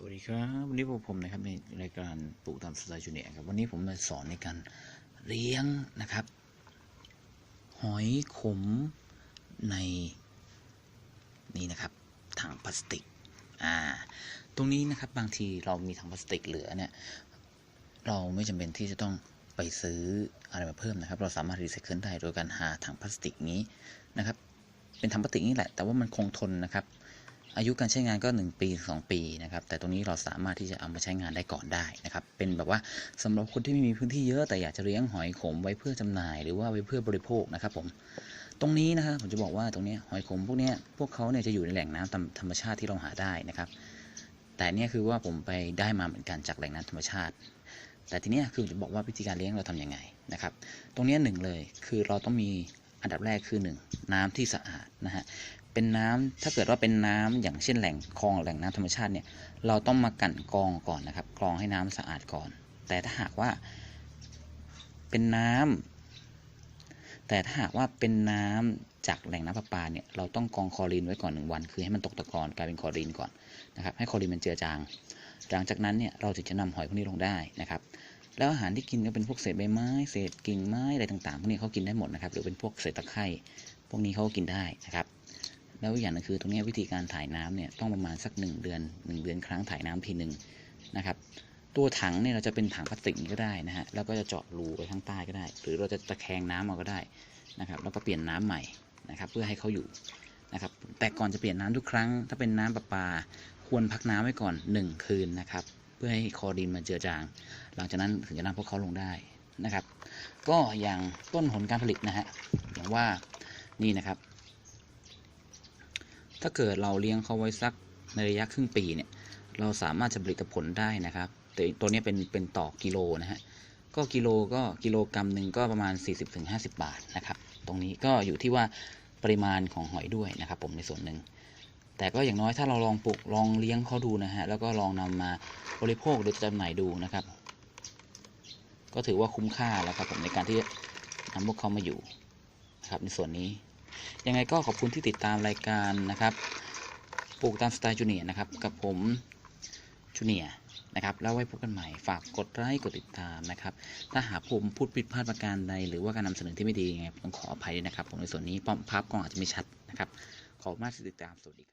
สวัสดีครับวันนี้พวกผมนะครับในรายการปลูกตามสไตล์จูเนียครับวันนี้ผมมาสอนในการเลี้ยงนะครับ หอยขมในนี่นะครับถังพลาสติกอ่าตรงนี้นะครับบางทีเรามีถังพลาสติกเหลือเนี่ยเราไม่จำเป็นที่จะต้องไปซื้ออะไรมาเพิ่มนะครับ เราสามารถรีไซเคิลได้โดยการหาถังพลาสติกนี้นะครับเป็นถังพลาสติกนี่แหละแต่ว่ามันคงทนนะครับ อายุการใช้งานก็ 1 ปี 2 ปีนะครับ แต่ตรงนี้เราสามารถที่จะเอามาใช้งานได้ก่อนได้นะครับ เป็นแบบว่าสำหรับคนที่ไม่มีพื้นที่เยอะแต่อยากจะเลี้ยงหอยขมไว้เพื่อจำหน่าย หรือว่าไว้เพื่อบริโภคนะครับผม ตรงนี้นะครับผมจะบอกว่าตรงนี้หอยขมพวกนี้พวกเขาเนี่ยจะอยู่ในแหล่งน้ำตามธรรมชาติที่เราหาได้นะครับ แต่เนี่ยคือว่าผมไปได้มาเหมือนกันจากแหล่งน้ำธรรมชาติ แต่ทีเนี้ยคือจะบอกว่าวิธีการเลี้ยงเราทํำยังไงนะครับ ตรงนี้หนึ่งเลยคือเราต้องมีอันดับแรกคือหนึ่งน้ำที่สะอาดนะฮะ เป็นน้ำถ้าเกิดว่าเป็นน้ำอย่างเช่นแหล่งคลองแหล่งน้ำธรรมชาติเนี่ยเราต้องมากั่นกรองก่อนนะครับกรองให้น้ำสะอาดก่อน แต่ถ้าหากว่าเป็นน้ำแต่ถ้าหากว่าเป็นน้ำจากแหล่งน้ำประปาเนี่ยเราต้องกรองคลอรีนไว้ก่อนหนึ่งวัน คือให้มันตกตะกอนกลายเป็นคลอรีนก่อนนะครับให้คลอรีนมันเจือจาง หลังจากนั้นเนี่ยเราถึงจะนำหอยพวกนี้ลงได้นะครับแล้วอาหารที่กินก็เป็นพวกเศษใบไม้ เศษกิ่งไม้อะไรต่างๆพวกนี้เขากินได้หมดนะครับ หรือเป็นพวกเศษตะไคร่พวกนี้เขาก็กินได้นะครับ แล้วอย่างนึงคือตรงนี้วิธีการถ่ายน้ำเนี่ยต้องประมาณสักหนึ่งเดือนหนึ่งเดือนครั้งถ่ายน้ำทีหนึ่งนะครับตัวถังเนี่ยเราจะเป็นถังพลาสติกก็ได้นะฮะแล้วก็จะเจาะรูไว้ข้างใต้ก็ได้ หรือเราจะตะแคงน้ำเอาก็ได้นะครับแล้วก็เปลี่ยนน้ำใหม่นะครับเพื่อให้เขาอยู่นะครับแต่ก่อนจะเปลี่ยนน้ำทุกครั้ง ถ้าเป็นน้ำประปาควรพักน้ำไว้ก่อน 1 คืนนะครับเพื่อให้คอรีนมันเจือจาง หลังจากนั้นถึงจะนำพวกเขาลงได้นะครับ ก็อย่างต้นผลการผลิตนะฮะอย่างว่านี่นะครับ ถ้าเกิดเราเลี้ยงเขาไว้สักในระยะครึ่งปีเนี่ยเราสามารถจะผลิตผลได้นะครับ แต่ตัวนี้เป็นเป็นต่อกิโลนะฮะก็กิโลก็กิโลกรัมหนึ่งก็ประมาณ 40-50 บาทนะครับ ตรงนี้ก็อยู่ที่ว่าปริมาณของหอยด้วยนะครับผมในส่วนหนึ่งแต่ก็อย่างน้อยถ้าเราลองปลูกลองเลี้ยงเขาดูนะฮะแล้วก็ลองนำมาบริโภคหรือจำหน่ายดูนะครับ ก็ถือว่าคุ้มค่าแล้วครับผมในการที่นำพวกเขามาอยู่นะครับในส่วนนี้ ยังไงก็ขอบคุณที่ติดตามรายการนะครับปลูกตามสไตล์จูเนียร์นะครับ กับผมจูเนียร์นะครับแล้วไว้พบกันใหม่ฝากกดไลค์กดติดตามนะครับ ถ้าหากผมพูดผิดพลาดประการใด หรือว่าการนำเสนอที่ไม่ดียังไงผมต้องขออภัยด้วยนะครับ ผมในส่วนนี้ป้อมภาพกล้องอาจจะไม่ชัดนะครับ ขอบมากที่ติดตามสวัสดีครับ